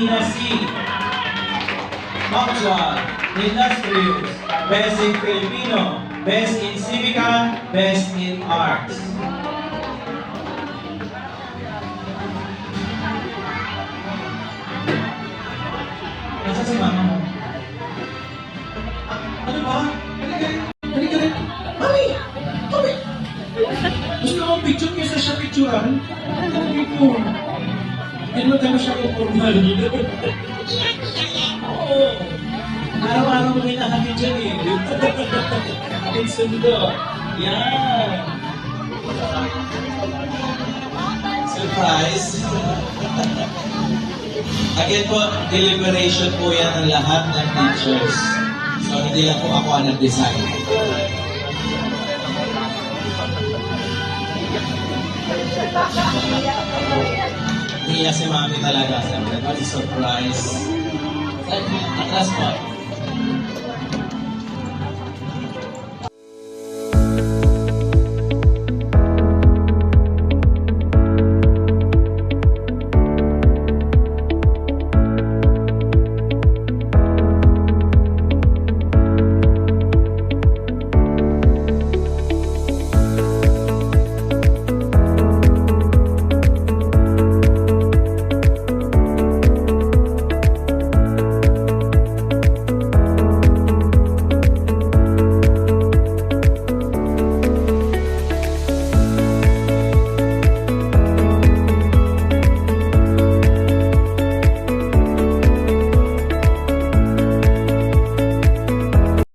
Inasi. Actual, Industrious, Best in Filipino, Best in Civica, Best in Arts. Nasa si mama mo? Ano ba? Halika rin. Halika rin. Mami! Mami! Gusto mo picture kaysa siya picturean? Sabi ko. Hindi mo tayo siya kukurmal. Oo. Araw-araw mo hinahatid dyan eh. Ang sundo. Yan. Surprise. Again po, deliberation po yan ng lahat ng teachers. So, hindi lang po ako ang nag-design. Hiya si mami talaga. Siyempre, surprise? Atras po.